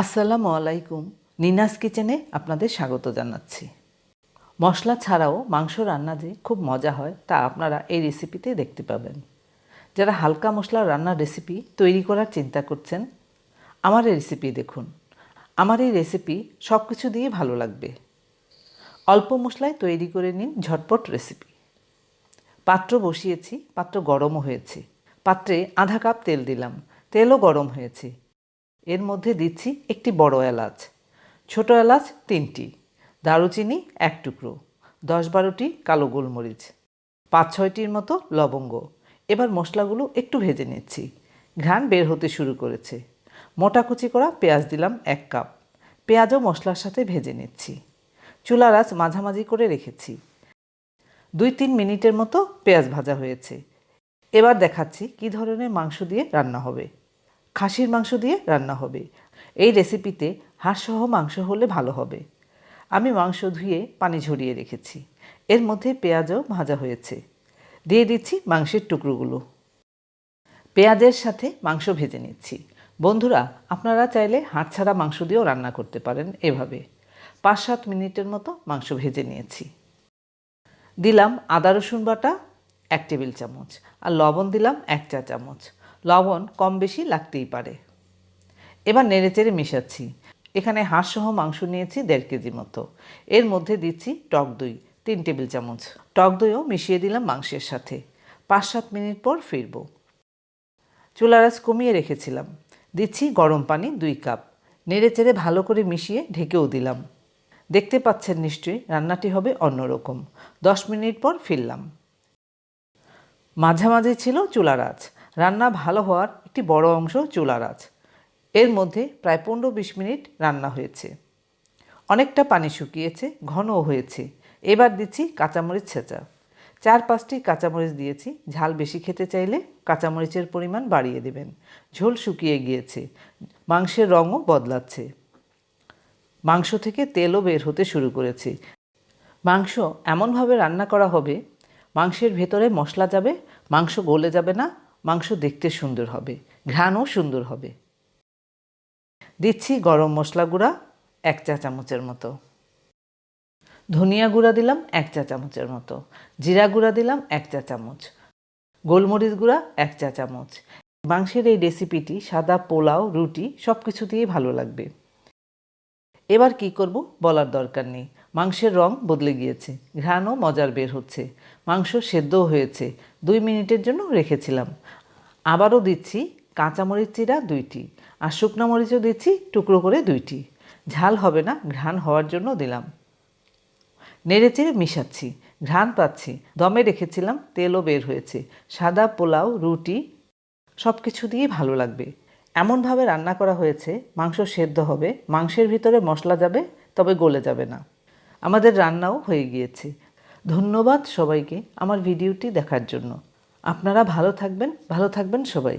আসসালামু আলাইকুম। নিনাস কিচেনে আপনাদের স্বাগত জানাচ্ছি। মশলা ছাড়াও মাংস রান্না যে খুব মজা হয়, তা আপনারা এই রেসিপিতে দেখতে পাবেন। যারা হালকা মশলা রান্নার রেসিপি তৈরি করার চিন্তা করছেন, আমার এই রেসিপি দেখুন। আমার এই রেসিপি সব কিছু দিয়ে ভালো লাগবে। অল্প মশলায় তৈরি করে নিন ঝটপট রেসিপি পাত্র বসিয়েছি, পাত্র গরমও হয়েছে। পাত্রে আধা কাপ তেল দিলাম। তেলও গরম হয়েছে। এর মধ্যে দিচ্ছি একটি বড় এলাচ। ছোট এলাচ তিনটি, দারুচিনি এক টুকরো, দশ বারোটি কালো গোলমরিচ, পাঁচ ছয়টির মতো লবঙ্গ। এবার মশলাগুলো একটু ভেজে নিচ্ছি। ঘ্রাণ বের হতে শুরু করেছে। মোটা কুচি করা পেঁয়াজ দিলাম এক কাপ। পেঁয়াজও মশলার সাথে ভেজে নিচ্ছি। চুলার আঁচ মাঝামাঝি করে রেখেছি। দুই তিন মিনিটের মতো পেঁয়াজ ভাজা হয়েছে। এবার দেখাচ্ছি কি ধরনের মাংস দিয়ে রান্না হবে। খাসির মাংস দিয়ে রান্না হবে। এই রেসিপিতে হাঁসসহ মাংস হলে ভালো হবে। আমি মাংস ধুয়ে পানি ঝরিয়ে রেখেছি। এর মধ্যে পেঁয়াজও ভাজা হয়েছে। দিয়ে দিচ্ছি মাংসের টুকরোগুলো। পেঁয়াজের সাথে মাংস ভেজে নিচ্ছি। বন্ধুরা, আপনারা চাইলে হাড় ছাড়া মাংস দিয়েও রান্না করতে পারেন এভাবে। পাঁচ সাত মিনিটের মতো মাংস ভেজে নিয়েছি। দিলাম আদা রসুন বাটা এক টেবিল চামচ আর লবণ দিলাম এক চা চামচ। লবণ কম বেশি লাগতেই পারে। এবার নেড়েচেড়ে মেশাচ্ছি। এখানে হাঁসসহ মাংস নিয়েছি দেড় কেজি মতো। এর মধ্যে দিচ্ছি টক দই, তিন টেবিল চামচ। টক দইও মিশিয়ে দিলাম মাংসের সাথে। পাঁচ সাত মিনিট পর ফিরব। চুলার আঁচ কমিয়ে রেখেছিলাম। দিচ্ছি গরম পানি দুই কাপ। নেড়েচেড়ে ভালো করে মিশিয়ে ঢেকেও দিলাম। দেখতে পাচ্ছেন নিশ্চয়ই রান্নাটি হবে অন্যরকম। দশ মিনিট পর ফিরলাম। মাঝামাঝি ছিল চুলার আঁচ। রান্না ভালো হওয়ার একটি বড় অংশ চুলার আঁচ। এর মধ্যে প্রায় পনেরো বিশ মিনিট রান্না হয়েছে। অনেকটা পানি শুকিয়েছে, ঘনও হয়েছে। এবার দিচ্ছি কাঁচামরিচ ছেঁচা। চার পাঁচটি কাঁচামরিচ দিয়েছি। ঝাল বেশি খেতে চাইলে কাঁচামরিচের পরিমাণ বাড়িয়ে দেবেন। ঝোল শুকিয়ে গিয়েছে। মাংসের রঙও বদলাচ্ছে। মাংস থেকে তেলও বের হতে শুরু করেছে। মাংস এমনভাবে রান্না করা হবে, মাংসের ভেতরে মশলা যাবে, মাংস গলে যাবে না মাংস দেখতে সুন্দর হবে, ঘ্রাণও সুন্দর হবে। দিচ্ছি গরম মশলা গুঁড়া, এক চা চামচের মতো। ধনিয়া গুঁড়া দিলাম এক চা চামচের মতো। জিরা গুঁড়া দিলাম এক চা চামচ। গোলমরিচ গুঁড়া এক চা চামচ। মাংসের এই রেসিপিটি সাদা পোলাও, রুটি সব কিছু দিয়েই ভালো লাগবে। এবার কি করব বলার দরকার নেই। মাংসের রং বদলে গিয়েছে, ঘ্রাণও মজার বের হচ্ছে। মাংস সেদ্ধও হয়েছে, দুই মিনিটের জন্য রেখেছিলাম। আবারও দিচ্ছি কাঁচামরিচ চিরা দুইটি আর শুকনো মরিচও দিচ্ছি টুকরো করে দুইটি। ঝাল হবে না, ঘ্রাণ হওয়ার জন্য দিলাম। নেড়ে চেড়ে মিশাচ্ছি, ঘ্রাণ পাচ্ছি। দমে রেখেছিলাম, তেলও বের হয়েছে। সাদা পোলাও, রুটি সব কিছু দিয়ে ভালো লাগবে। এমনভাবে রান্না করা হয়েছে, মাংস সেদ্ধ হবে, মাংসের ভিতরে মশলা যাবে, তবে গলে যাবে না। আমাদের রান্নাও হয়ে গিয়েছে। ধন্যবাদ সবাইকে আমার ভিডিওটি দেখার জন্য। আপনারা ভালো থাকবেন ভালো থাকবেন সবাই।